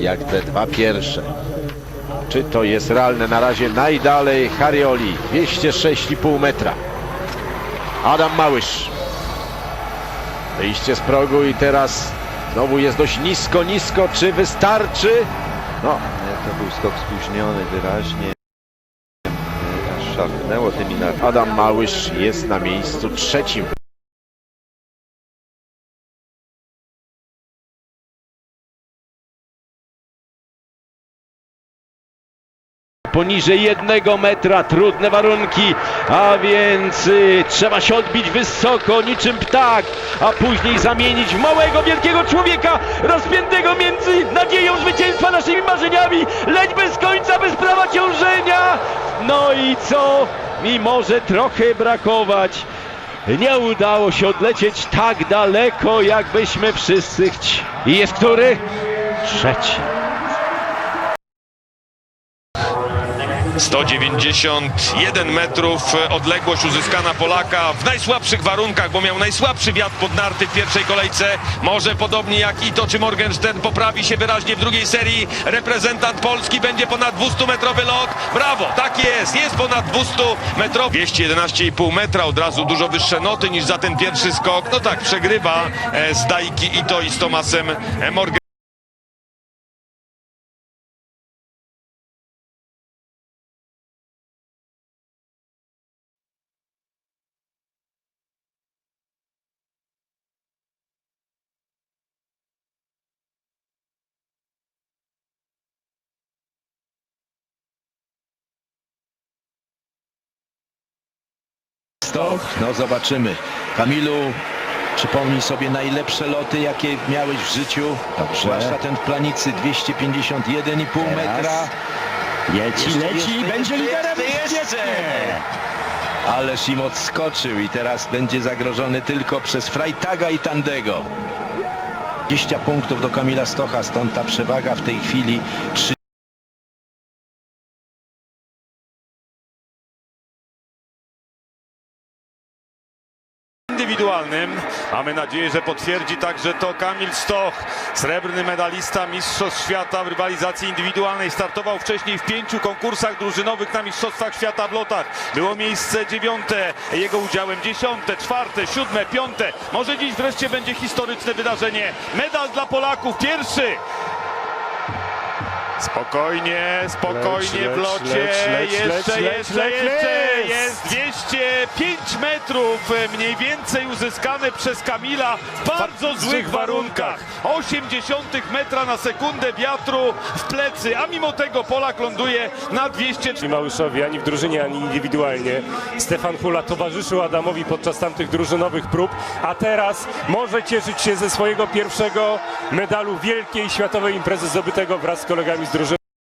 jak te dwa pierwsze. Czy to jest realne? Na razie najdalej Harioli, 206,5 metra. Adam Małysz. Wyjście z progu i teraz znowu jest dość nisko, nisko. Czy wystarczy? No, to był skok spóźniony wyraźnie. Aż szarpnęło tymi nartami. Adam Małysz jest na miejscu trzecim. Poniżej jednego metra, trudne warunki, a więc y, trzeba się odbić wysoko, niczym ptak, a później zamienić w małego, wielkiego człowieka, rozpiętego między nadzieją zwycięstwa naszymi marzeniami, leć bez końca, bez prawa ciążenia. No i co mi może trochę brakować? Nie udało się odlecieć tak daleko, jakbyśmy wszyscy chcieli. I jest który? Trzeci. 191 metrów odległość uzyskana Polaka w najsłabszych warunkach, bo miał najsłabszy wiatr pod narty w pierwszej kolejce. Może podobnie jak Ito czy Morgenstern poprawi się wyraźnie w drugiej serii. Reprezentant Polski będzie ponad 200 metrowy lot. Brawo, tak jest, jest ponad 200 metrowy. 211,5 metra, od razu dużo wyższe noty niż za ten pierwszy skok. No tak, przegrywa e, z Daiki Ito i z Tomasem e, No zobaczymy. Kamilu, przypomnij sobie najlepsze loty, jakie miałeś w życiu. Dobrze. Zwłaszcza ten w planicy 251,5 metra. Leci, leci, będzie liderem. jeszcze, jeszcze. Ależ im odskoczył i teraz będzie zagrożony tylko przez Freitaga i Tandego. 20 punktów do Kamila Stocha, stąd ta przewaga w tej chwili. Trzy indywidualnym. Mamy nadzieję, że potwierdzi także to Kamil Stoch, srebrny medalista Mistrzostw Świata w rywalizacji indywidualnej. Startował wcześniej w pięciu konkursach drużynowych na Mistrzostwach Świata w lotach. Było miejsce dziewiąte, jego udziałem dziesiąte, czwarte, siódme, piąte. Może dziś wreszcie będzie historyczne wydarzenie. Medal dla Polaków, pierwszy. Spokojnie, spokojnie w locie. jeszcze, jeszcze, jeszcze. Jest 205 metrów e, mniej więcej uzyskane przez Kamila w bardzo złych warunkach. 80 metra na sekundę wiatru w plecy, a mimo tego Polak ląduje na 200. ani Małyszowi, ani w drużynie, ani indywidualnie. Stefan Hula towarzyszył Adamowi podczas tamtych drużynowych prób, a teraz może cieszyć się ze swojego pierwszego medalu wielkiej światowej imprezy zdobytego wraz z kolegami z drużyny.